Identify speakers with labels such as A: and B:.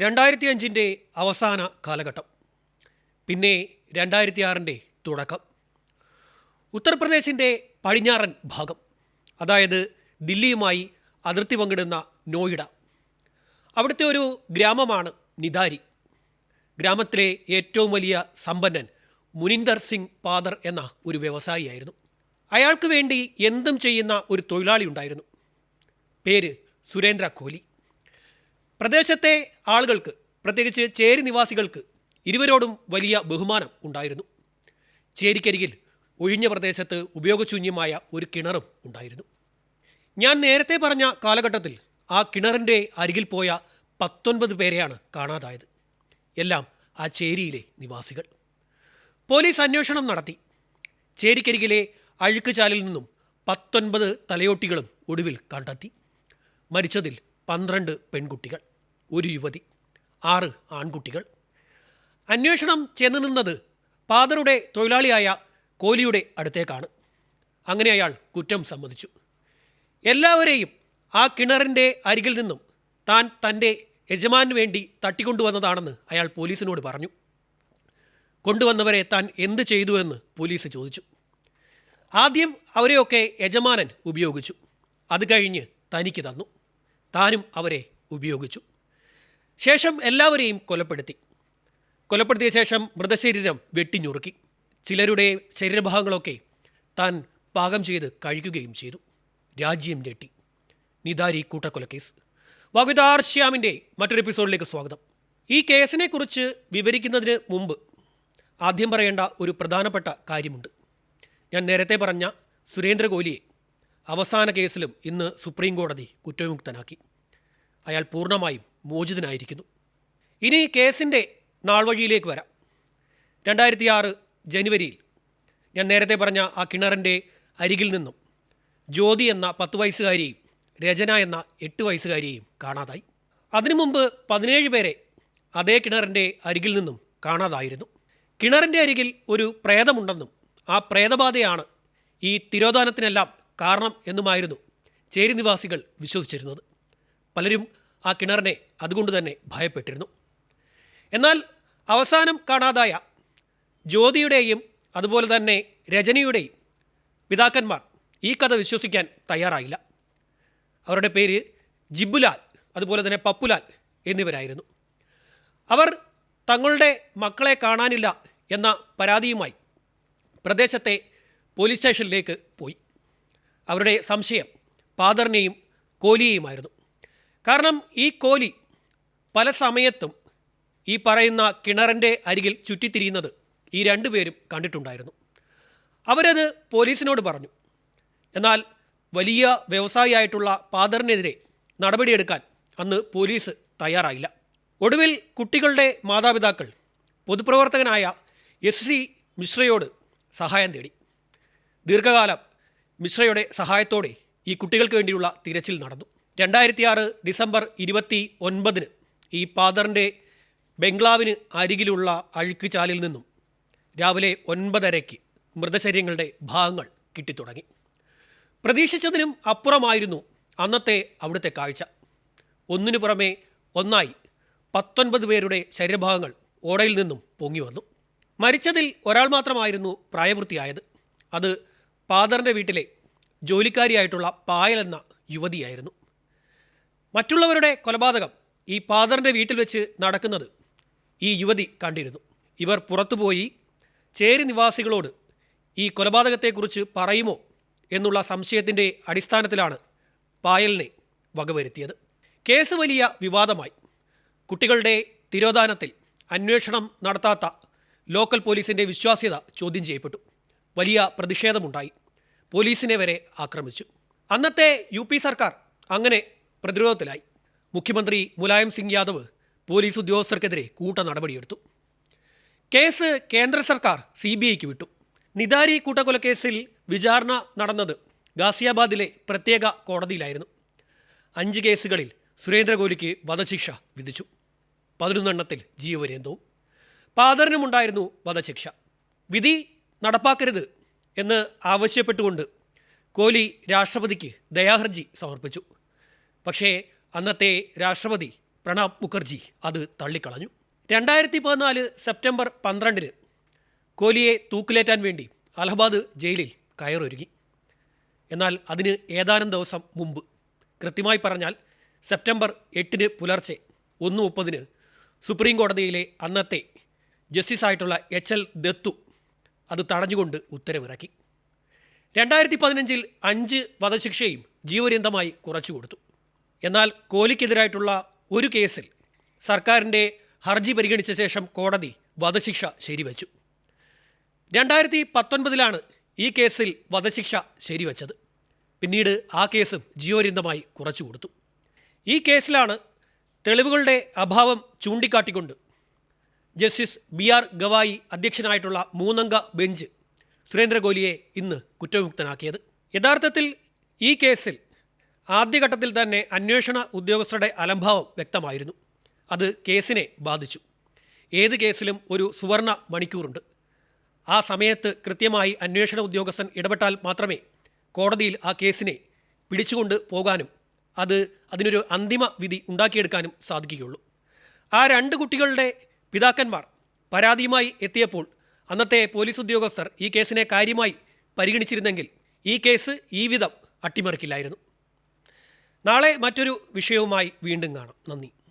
A: രണ്ടായിരത്തി അഞ്ചിന്റെ അവസാന കാലഘട്ടം. പിന്നെ രണ്ടായിരത്തി ആറിന്റെ തുടക്കം. ഉത്തർപ്രദേശിന്റെ പടിഞ്ഞാറൻ ഭാഗം അതായത് ദില്ലിയുമായി അതിർത്തി പങ്കിടുന്ന നോയിഡ. അവിടുത്തെ ഒരു ഗ്രാമമാണ് നിദാരി ഗ്രാമത്തിലെ ഏറ്റവും വലിയ സമ്പന്നൻ മുനിന്ദർ സിംഗ് പാദർ എന്ന ഒരു വ്യവസായിയായിരുന്നു. അയാൾക്ക് വേണ്ടി എന്തും ചെയ്യുന്ന ഒരു തൊഴിലാളി ഉണ്ടായിരുന്നു. പേര് സുരേന്ദ്ര കോഹ്ലി പ്രദേശത്തെ ആളുകൾക്ക് പ്രത്യേകിച്ച് ചേരി നിവാസികൾക്ക് ഇരുവരോടും വലിയ ബഹുമാനം ഉണ്ടായിരുന്നു. ചേരിക്കരികിൽ ഒഴിഞ്ഞ പ്രദേശത്ത് ഉപയോഗശൂന്യമായ ഒരു കിണറും ഉണ്ടായിരുന്നു. ഞാൻ നേരത്തെ പറഞ്ഞ കാലഘട്ടത്തിൽ ആ കിണറിന്റെ അരികിൽ പോയ പത്തൊൻപത് പേരെയാണ് കാണാതായത്. എല്ലാം ആ ചേരിയിലെ നിവാസികൾ. പോലീസ് അന്വേഷണം നടത്തി. ചേരിക്കരികിലെ അഴുക്കുചാലിൽ നിന്നും പത്തൊൻപത് തലയോട്ടികളും ഒടുവിൽ കണ്ടെത്തി. മരിച്ചതിൽ പന്ത്രണ്ട് പെൺകുട്ടികൾ ഒരു യുവതി ആറ് ആൺകുട്ടികൾ. അന്വേഷണം ചെന്ന് നിന്നത് പാതറുടെ തൊഴിലാളിയായ കോലിയുടെ അടുത്തേക്കാണ്. അങ്ങനെ അയാൾ കുറ്റം സമ്മതിച്ചു. എല്ലാവരെയും ആ കിണറിന്റെ അരികിൽ നിന്നും താൻ തന്റെ യജമാനു വേണ്ടി തട്ടിക്കൊണ്ടുവന്നതാണെന്ന് അയാൾ പോലീസിനോട് പറഞ്ഞു. കൊണ്ടുവന്നവരെ താൻ എന്ത് ചെയ്തുവെന്ന് പോലീസ് ചോദിച്ചു. ആദ്യം അവരെയൊക്കെ യജമാനൻ ഉപയോഗിച്ചു. അത് കഴിഞ്ഞ് തനിക്ക് തന്നു. താനും അവരെ ഉപയോഗിച്ചു. ശേഷം എല്ലാവരെയും കൊലപ്പെടുത്തി. കൊലപ്പെടുത്തിയ ശേഷം മൃതശരീരം വെട്ടിഞ്ഞുറുക്കി. ചിലരുടെ ശരീരഭാഗങ്ങളൊക്കെ താൻ പാകം ചെയ്ത് കഴിക്കുകയും ചെയ്തു. രാജ്യം ഞെട്ടി. നിദാരി കൂട്ടക്കൊലക്കേസ് വകുതാർ ശ്യാമിന്റെ മറ്റൊരു എപ്പിസോഡിലേക്ക് സ്വാഗതം. ഈ കേസിനെക്കുറിച്ച് വിവരിക്കുന്നതിന് മുമ്പ് ആദ്യം പറയേണ്ട ഒരു പ്രധാനപ്പെട്ട കാര്യമുണ്ട്. ഞാൻ നേരത്തെ പറഞ്ഞ സുരേന്ദ്ര കോഹ്ലിയെ അവസാന കേസിലും ഇന്ന് സുപ്രീം കോടതി കുറ്റവിമുക്തനാക്കി. അയാൾ പൂർണമായും മോചിതനായിരിക്കുന്നു. ഇനി കേസിന്റെ നാൾവഴിയിലേക്ക് വരാം. രണ്ടായിരത്തി ആറ് ജനുവരിയിൽ ഞാൻ നേരത്തെ പറഞ്ഞ ആ കിണറിന്റെ അരികിൽ നിന്നും ജ്യോതി എന്ന പത്ത് വയസ്സുകാരിയെയും രചന എന്ന എട്ട് വയസ്സുകാരിയെയും കാണാതായി. അതിനു മുമ്പ് പതിനേഴ് പേരെ അതേ കിണറിന്റെ അരികിൽ നിന്നും കാണാതായിരുന്നു. കിണറിന്റെ അരികിൽ ഒരു പ്രേതമുണ്ടെന്നും ആ പ്രേതബാധയാണ് ഈ തിരോധാനത്തിനെല്ലാം കാരണം എന്നുമായിരുന്നു ചേരി നിവാസികൾ വിശ്വസിച്ചിരുന്നത്. പലരും ആ കിണറിനെ അതുകൊണ്ട് തന്നെ ഭയപ്പെട്ടിരുന്നു. എന്നാൽ അവസാനം കാണാതായ ജ്യോതിയുടെയും അതുപോലെ തന്നെ രജനിയുടെയും പിതാക്കന്മാർ ഈ കഥ വിശ്വസിക്കാൻ തയ്യാറായില്ല. അവരുടെ പേര് ജിബുലാൽ അതുപോലെ തന്നെ പപ്പുലാൽ എന്നിവരായിരുന്നു. അവർ തങ്ങളുടെ മക്കളെ കാണാനില്ല എന്ന പരാതിയുമായി പ്രദേശത്തെ പോലീസ് സ്റ്റേഷനിലേക്ക് പോയി. അവരുടെ സംശയം പാദറിനെയും കോഹ്ലിയെയുമായിരുന്നു കാരണം ഈ കോലി പല സമയത്തും ഈ പറയുന്ന കിണറിന്റെ അരികിൽ ചുറ്റിത്തിരിയുന്നത് ഈ രണ്ടുപേരും കണ്ടിട്ടുണ്ടായിരുന്നു. അവരത് പോലീസിനോട് പറഞ്ഞു. എന്നാൽ വലിയ വ്യവസായിയായിട്ടുള്ള പാദറിനെതിരെ നടപടിയെടുക്കാൻ അന്ന് പോലീസ് തയ്യാറായില്ല. ഒടുവിൽ കുട്ടികളുടെ മാതാപിതാക്കൾ പൊതുപ്രവർത്തകനായ എസ് സി മിശ്രയോട് സഹായം തേടി. ദീർഘകാലം മിശ്രയുടെ സഹായത്തോടെ ഈ കുട്ടികൾക്ക് വേണ്ടിയുള്ള തിരച്ചിൽ നടന്നു. രണ്ടായിരത്തി ആറ് ഡിസംബർ ഇരുപത്തി ഒൻപതിന് ഈ പാദറിന്റെ ബംഗ്ലാവിന് അരികിലുള്ള അഴുക്കുചാലിൽ നിന്നും രാവിലെ ഒൻപതരയ്ക്ക് മൃതശരീരങ്ങളുടെ ഭാഗങ്ങൾ കിട്ടിത്തുടങ്ങി. പ്രതീക്ഷിച്ചതിനും അപ്പുറമായിരുന്നു അന്നത്തെ അവിടുത്തെ കാഴ്ച. ഒന്നിനു പുറമെ ഒന്നായി പത്തൊൻപത് പേരുടെ ശരീരഭാഗങ്ങൾ ഓടയിൽ നിന്നും പൊങ്ങി വന്നു. മരിച്ചതിൽ ഒരാൾ മാത്രമായിരുന്നു പ്രായപൂർത്തിയായത്. അത് പാദറിന്റെ വീട്ടിലെ ജോലിക്കാരിയായിട്ടുള്ള പായൽ എന്ന യുവതിയായിരുന്നു. മറ്റുള്ളവരുടെ കൊലപാതകം ഈ പാദറിന്റെ വീട്ടിൽ വെച്ച് നടക്കുന്നത് ഈ യുവതി കണ്ടിരുന്നു. ഇവർ പുറത്തുപോയി ചേരി നിവാസികളോട് ഈ കൊലപാതകത്തെക്കുറിച്ച് പറയുമോ എന്നുള്ള സംശയത്തിന്റെ അടിസ്ഥാനത്തിലാണ് പായലിനെ വകവരുത്തിയത്. കേസ് വലിയ വിവാദമായി. കുട്ടികളുടെ തിരോധാനത്തിൽ അന്വേഷണം നടത്താത്ത ലോക്കൽ പോലീസിന്റെ വിശ്വാസ്യത ചോദ്യം ചെയ്യപ്പെട്ടു. വലിയ പ്രതിഷേധമുണ്ടായി. പോലീസിനെ വരെ ആക്രമിച്ചു. അന്നത്തെ യു സർക്കാർ അങ്ങനെ പ്രതിരോധത്തിലായി. മുഖ്യമന്ത്രി മുലായം സിംഗ് യാദവ് പോലീസ് ഉദ്യോഗസ്ഥർക്കെതിരെ കൂട്ട നടപടിയെടുത്തു. കേസ് കേന്ദ്ര സർക്കാർ സി ബി ഐക്ക് വിട്ടു. നിദാരി കൂട്ടക്കൊലക്കേസിൽ വിചാരണ നടന്നത് ഗാസിയാബാദിലെ പ്രത്യേക കോടതിയിലായിരുന്നു. അഞ്ച് കേസുകളിൽ സുരേന്ദ്രഗോലിക്ക് വധശിക്ഷ വിധിച്ചു. പതിനൊന്നെണ്ണത്തിൽ ജീവപര്യന്തവും. പാദറിനുമുണ്ടായിരുന്നു വധശിക്ഷ. വിധി നടപ്പാക്കരുത് എന്ന് ആവശ്യപ്പെട്ടുകൊണ്ട് കോലി രാഷ്ട്രപതിക്ക് ദയാഹർജി സമർപ്പിച്ചു. പക്ഷേ അന്നത്തെ രാഷ്ട്രപതി പ്രണബ് മുഖർജി അത് തള്ളിക്കളഞ്ഞു. രണ്ടായിരത്തി പതിനാല് സെപ്റ്റംബർ പന്ത്രണ്ടിന് കോഹ്ലിയെ തൂക്കിലേറ്റാൻ വേണ്ടി അലഹബാദ് ജയിലിൽ കയറൊരുങ്ങി. എന്നാൽ അതിന് ഏതാനും ദിവസം മുമ്പ്. കൃത്യമായി പറഞ്ഞാൽ സെപ്റ്റംബർ എട്ടിന് പുലർച്ചെ ഒന്ന് മുപ്പതിന് സുപ്രീം കോടതിയിലെ അന്നത്തെ ജസ്റ്റിസായിട്ടുള്ള എച്ച് എൽ ദത്തു അത് തടഞ്ഞുകൊണ്ട് ഉത്തരവിറക്കി. രണ്ടായിരത്തി പതിനഞ്ചിൽ അഞ്ച് വധശിക്ഷയും ജീവപര്യന്തമായി കുറച്ചു കൊടുത്തു എന്നാൽ കോലിക്കെതിരായിട്ടുള്ള ഒരു കേസിൽ സർക്കാരിന്റെ ഹർജി പരിഗണിച്ച ശേഷം കോടതി വധശിക്ഷ ശരിവച്ചു. രണ്ടായിരത്തി പത്തൊൻപതിലാണ് ഈ കേസിൽ വധശിക്ഷ ശരിവച്ചത്. പിന്നീട് ആ കേസും ജിയോരിന്തമായി കുറച്ചു കൊടുത്തു. ഈ കേസിലാണ് തെളിവുകളുടെ അഭാവം ചൂണ്ടിക്കാട്ടിക്കൊണ്ട് ജസ്റ്റിസ് ബി ആർ ഗവായി അധ്യക്ഷനായിട്ടുള്ള മൂന്നംഗ ബെഞ്ച് സുരേന്ദ്ര കോഹ്ലിയെ ഇന്ന് കുറ്റവിമുക്തനാക്കിയത്. യഥാർത്ഥത്തിൽ ഈ കേസിൽ ആദ്യഘട്ടത്തിൽ തന്നെ അന്വേഷണ ഉദ്യോഗസ്ഥരുടെ അലംഭാവം വ്യക്തമായിരുന്നു. അത് കേസിനെ ബാധിച്ചു. ഏത് കേസിലും ഒരു സുവർണ മണിക്കൂറുണ്ട്. ആ സമയത്ത് കൃത്യമായി അന്വേഷണ ഉദ്യോഗസ്ഥൻ ഇടപെട്ടാൽ മാത്രമേ കോടതിയിൽ ആ കേസിനെ പിടിച്ചുകൊണ്ട് പോകാനും അത് അതിനൊരു അന്തിമ വിധി ഉണ്ടാക്കിയെടുക്കാനും സാധിക്കുകയുള്ളൂ. ആ രണ്ട് കുട്ടികളുടെ പിതാക്കന്മാർ പരാതിയുമായി എത്തിയപ്പോൾ അന്നത്തെ പോലീസ് ഉദ്യോഗസ്ഥർ ഈ കേസിനെ കാര്യമായി പരിഗണിച്ചിരുന്നെങ്കിൽ ഈ കേസ് ഈ വിധം അട്ടിമറിക്കില്ലായിരുന്നു. നാളെ മറ്റൊരു വിഷയവുമായി വീണ്ടും കാണാം. നന്ദി.